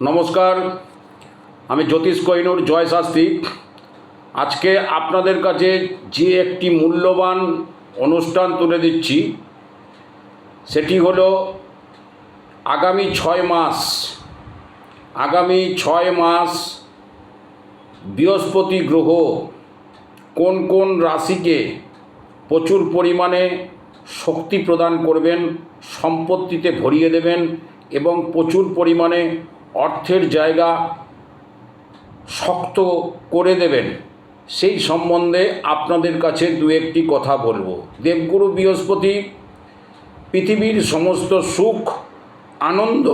নমস্কার, আমি জ্যোতিষ কৈনুর জয় আজকে আপনাদের কাছে যে একটি মূল্যবান অনুষ্ঠান তুলে দিচ্ছি, সেটি হলো আগামী ছয় মাস, আগামী ছয় মাস বৃহস্পতি গ্রহ কোন কোন রাশিকে প্রচুর পরিমাণে শক্তি প্রদান করবেন, সম্পত্তিতে ভরিয়ে দেবেন এবং প্রচুর পরিমাণে অর্থের জায়গা শক্ত করে দেবেন। সেই সম্বন্ধে আপনাদের কাছে দু একটি কথা বলব। দেবগুরু বৃহস্পতি, পৃথিবীর সমস্ত সুখ, আনন্দ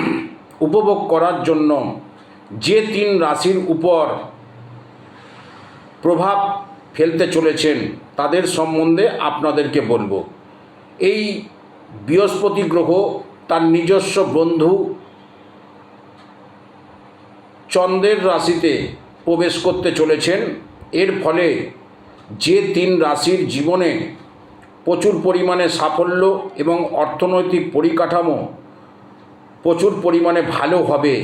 উপভোগ করার জন্য যে তিন রাশির উপর প্রভাব ফেলতে চলেছেন, তাদের সম্বন্ধে আপনাদেরকে বলব। এই বৃহস্পতি গ্রহ তার নিজস্ব বন্ধু চন্দ্রের রাশিতে প্রবেশ করতে চলেছেন। এর ফলে যে তিন রাশির জীবনে প্রচুর পরিমাণে সাফল্য এবং অর্থনৈতিক পরিকাঠামো প্রচুর পরিমাণে ভালো হবে,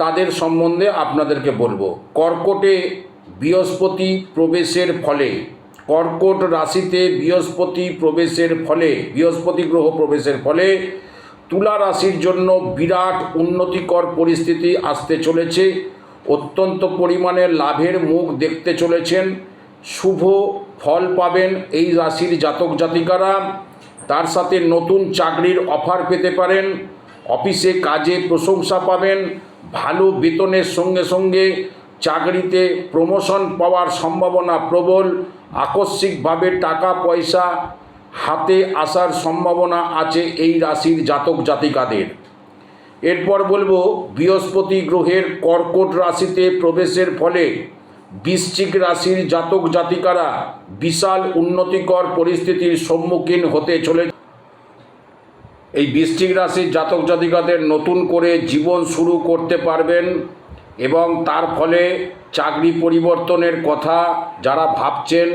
তাদের সম্বন্ধে আপনাদেরকে বলব। কর্কটে বৃহস্পতি প্রবেশের ফলে, কর্কট রাশিতে বৃহস্পতি প্রবেশের ফলে, বৃহস্পতি গ্রহ প্রবেশের ফলে তুলা রাশির জন্য বিরাট উন্নতিকর পরিস্থিতি আসতে চলেছে। অত্যন্ত পরিমাণে লাভের মুখ দেখতে চলেছেন। শুভ ফল পাবেন এই রাশির জাতক জাতিকারা। তার সাথে নতুন চাকরির অফার পেতে পারেন। অফিসে কাজে প্রশংসা পাবেন। ভালো বেতনের সঙ্গে সঙ্গে চাকরিতে প্রমোশন পাওয়ার সম্ভাবনা প্রবল। আকস্মিকভাবে টাকা পয়সা হাতে আসার সম্ভাবনা আছে এই রাশির জাতক জাতিকাদের। এরপর বলব, বৃহস্পতি গ্রহের কর্কট রাশিতে প্রবেশের ফলে বৃশ্চিক রাশির জাতক জাতিকারা বিশাল উন্নতিকর পরিস্থিতির সম্মুখীন হতে চলে এই বৃশ্চিক রাশির জাতক জাতিকাদের নতুন করে জীবন শুরু করতে পারবেন এবং তার ফলে চাকরি পরিবর্তনের কথা যারা ভাবছেন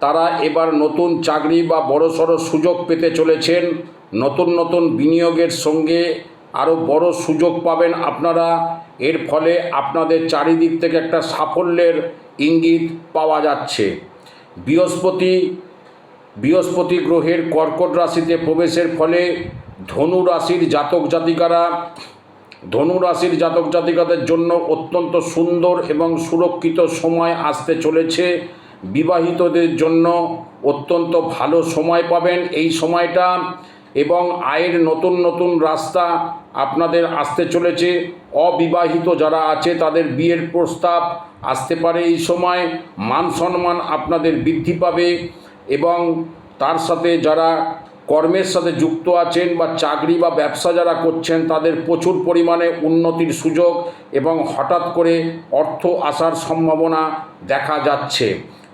তারা এবার নতুন চাকরি বা বড়সড় সুযোগ পেতে চলেছেন। নতুন নতুন বিনিয়োগের সঙ্গে আরও বড় সুযোগ পাবেন আপনারা। এর ফলে আপনাদের চারিদিক থেকে একটা সাফল্যের ইঙ্গিত পাওয়া যাচ্ছে। বৃহস্পতি বৃহস্পতি গ্রহের কর্কট রাশিতে প্রবেশের ফলে ধনু রাশির জাতক জাতিকারা, ধনু রাশির জাতক জাতিকাদের জন্য অত্যন্ত সুন্দর এবং সুরক্ষিত সময় আসতে চলেছে। বিবাহিতদের জন্য অত্যন্ত ভালো সময় পাবেন এই সময়টা এবং আয়ের নতুন নতুন রাস্তা আপনাদের আসতে চলেছে। অবিবাহিত যারা আছে, তাদের বিয়ের প্রস্তাব আসতে পারে এই সময়। মান সম্মান আপনাদের বৃদ্ধি পাবে এবং তার সাথে যারা কর্মের সাথে যুক্ত আছেন বা চাকরি বা ব্যবসা যারা করছেন, তাদের প্রচুর পরিমাণে উন্নতির সুযোগ এবং হঠাৎ করে অর্থ আসার সম্ভাবনা দেখা যাচ্ছে।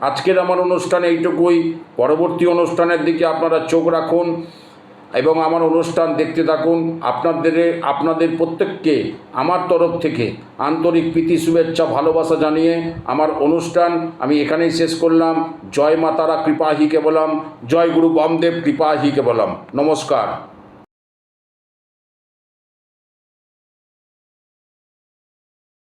আজকের আমার অনুষ্ঠানে এইটুকুই। পরবর্তী অনুষ্ঠানের দিকে আপনারা চোখ রাখুন এবং আমার অনুষ্ঠান দেখতে থাকুন। আপনাদের আপনাদের প্রত্যেককে আমার তরফ থেকে আন্তরিক প্রীতি, শুভেচ্ছা, ভালোবাসা জানিয়ে আমার অনুষ্ঠান আমি এখানেই শেষ করলাম। জয় মাতারা কৃপা হি কেবলম, জয় গুরু বামদেব কৃপা হি কেবলম। নমস্কার।